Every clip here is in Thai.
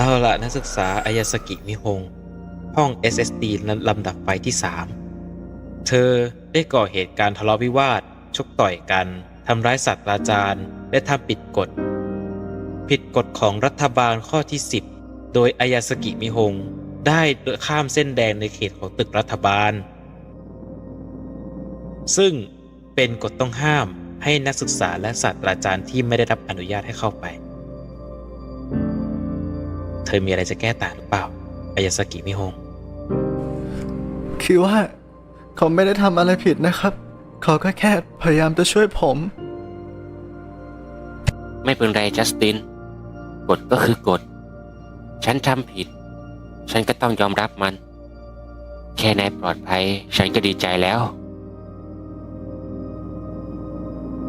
เอาละนักศึกษาอายาสกิมิฮง ห้อง SSD ลำดับไฟที่ 3 เธอได้ก่อเหตุการณ์ทะเลาะวิวาท ชกต่อยกัน ทำร้ายศาสตราจารย์ และทำผิดกฎ ผิดกฎของรัฐบาลข้อที่ 10 โดยอายาสกิมิฮง ได้ข้ามเส้นแดงในเขตของตึกรัฐบาล ซึ่งเป็นกฎต้องห้ามให้นักศึกษาและศาสตราจารย์ที่ไม่ได้รับอนุญาตให้เข้าไป เธอมีอะไรจะแก้ต่างหรือเปล่าอายาสกิมิฮง คือว่า เขาไม่ได้ทำอะไรผิดนะครับ เขาก็แค่พยายามจะช่วยผม ไม่เป็นไรจัสติน กฎก็คือกฎ ฉันทำผิด ฉันก็ต้องยอมรับมัน แค่นายปลอดภัย ฉันก็ดีใจแล้ว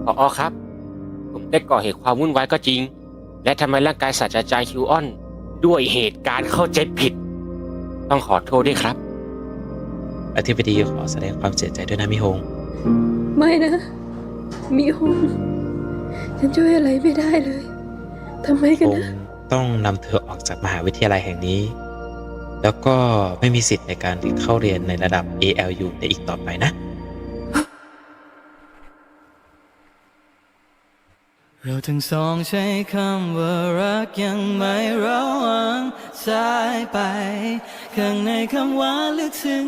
พออครับ ผมได้ก่อเหตุความวุ่นวายก็จริง และทำให้ร่างกายศาสตราจารย์คิวออน ด้วยเหตุการณ์เข้าใจผิด ต้องขอโทษด้วยครับ อธิบดีขอแสดงความเสียใจด้วยนะมิฮง ไม่นะมีฮง ฉันช่วยอะไรไม่ได้เลยทำไมคกันงนะ ต้องนำเธอออกจากมหาวิทยาลัยแห่งนี้ แล้วก็ไม่มีสิทธิ์ในการเข้าเรียนในระดับ ALU ได้อีกต่อไปนะ เราทั้งสองใช้คำว่ารักยังไม่ระวังสายไป ข้างในคำว่าลึกซึ้ง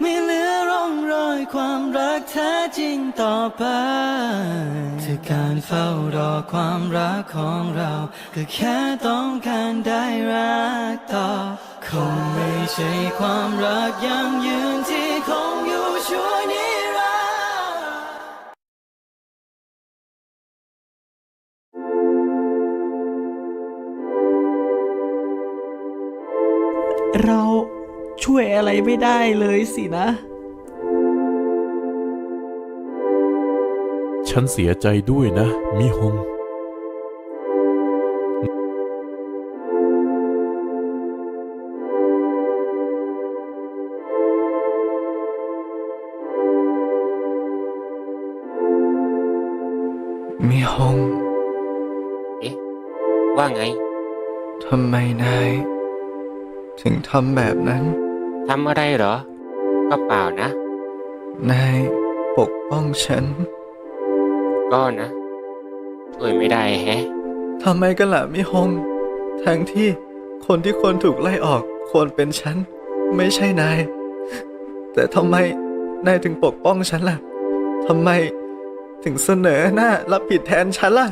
ไม่เหลือร่องรอยความรักแท้จริงต่อไปที่การเฝ้ารอความรักของเรา ก็แค่ต้องการได้รักต่อ คงไม่ใช่ความรักยั่งยืนที่คงอยู่ชั่วนิรัน เราช่วยอะไรไม่ได้เลยสินะ ฉันเสียใจด้วยนะ มิฮงมีฮงเอ๊ะว่าไง ทำไมนาย ถึงทำแบบนั้นทำอะไรเหรอ ก็เปล่านะ นายปกป้องฉัน ก็นะช่วยไม่ได้แฮะ ทำไมกันล่ะมิฮง ทั้งที่คนที่ควรถูกไล่ออกควรเป็นฉัน ไม่ใช่นาย แต่ทำไมนายถึงปกป้องฉันล่ะทำไมถึงเสนอหน้ารับผิดแทนฉันล่ะ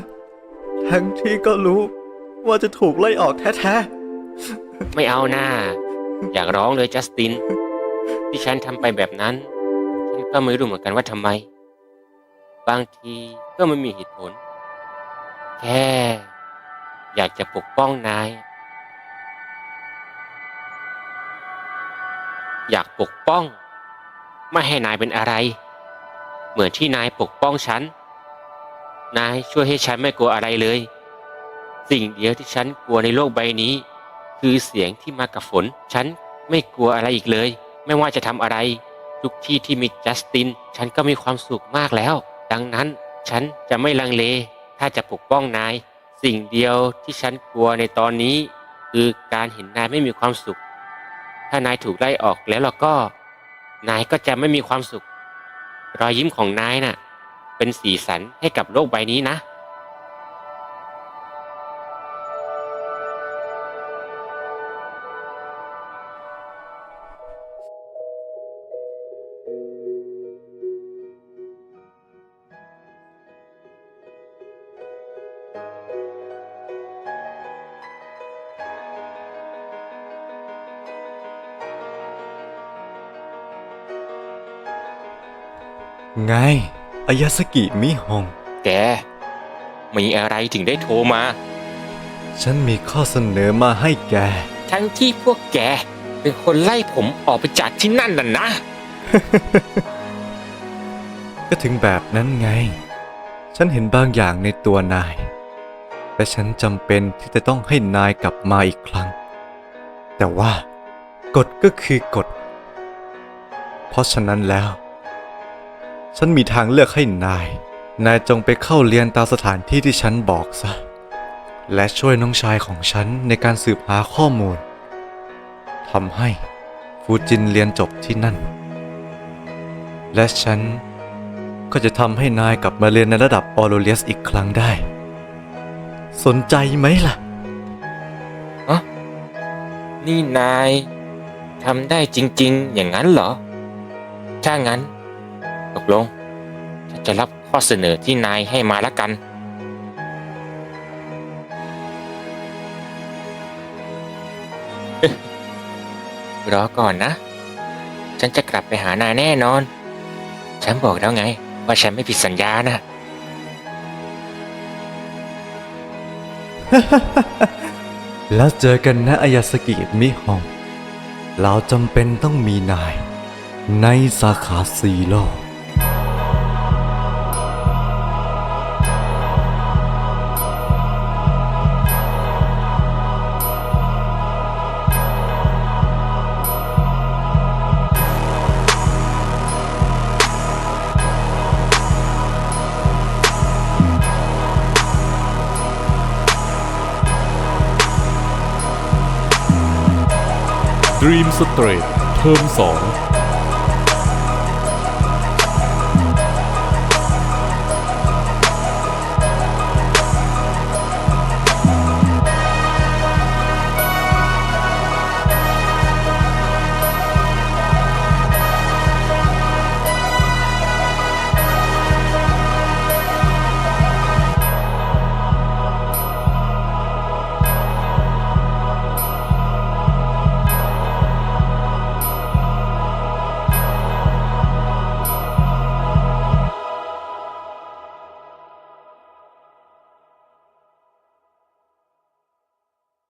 ทั้งที่ก็รู้ว่าจะถูกไล่ออกแท้ ไม่เอาหน้า อยากร้องเลยจัสติน ที่ฉันทำไปแบบนั้น ฉันก็ไม่รู้เหมือนกันว่าทำไม บางทีก็ไม่มีเหตุผล แค่ อยากจะปกป้องนาย อยากปกป้อง ไม่ให้นายเป็นอะไร เหมือนที่นายปกป้องฉัน นายช่วยให้ฉันไม่กลัวอะไรเลย สิ่งเดียวที่ฉันกลัวในโลกใบนี้ คือเสียงที่มากับฝน ฉันไม่กลัวอะไรอีกเลย ไม่ว่าจะทำอะไร ทุกที่ที่มีจัสติน ฉันก็มีความสุขมากแล้ว ดังนั้นฉันจะไม่ลังเล ถ้าจะปกป้องนาย สิ่งเดียวที่ฉันกลัวในตอนนี้ คือการเห็นนายไม่มีความสุข ถ้านายถูกไล่ออกแล้วเราก็ นายก็จะไม่มีความสุข รอยยิ้มของนายน่ะ เป็นสีสันให้กับโลกใบนี้นะ ไงอายาสกิมิฮง แก มีอะไรถึงได้โทรมา ฉันมีข้อเสนอมาให้แก ทั้งที่พวกแก เป็นคนไล่ผมออกไปจากที่นั่นน่ะนะ ก็ถึงแบบนั้นไง ฉันเห็นบางอย่างในตัวนาย และฉันจำเป็นที่จะต้องให้นายกลับมาอีกครั้ง แต่ว่ากฎก็คือกฎ เพราะฉะนั้นแล้ว ฉันมีทางเลือกให้นาย นายจงไปเข้าเรียนตามสถานที่ที่ฉันบอกซะ และช่วยน้องชายของฉันในการสืบหาข้อมูลทำให้ฟูจินเรียนจบที่นั่น และฉันก็จะทำให้นายกลับมาเรียนในระดับออโรเลียสอีกครั้งได้ สนใจไหมล่ะ นี่นายทำได้จริง ๆ อย่างนั้นเหรอ ถ้างั้น ตกลงฉันจะรับข้อเสนอที่นายให้มาละกัน รอก่อนนะ ฉันจะกลับไปหานายแน่นอน ฉันบอกแล้วไง ว่าฉันไม่ผิดสัญญานะ แล้วเจอกันนะอายาสกิมิฮอง เราจำเป็นต้องมีนาย ในสาขาซีโล Dream Straight เทอม2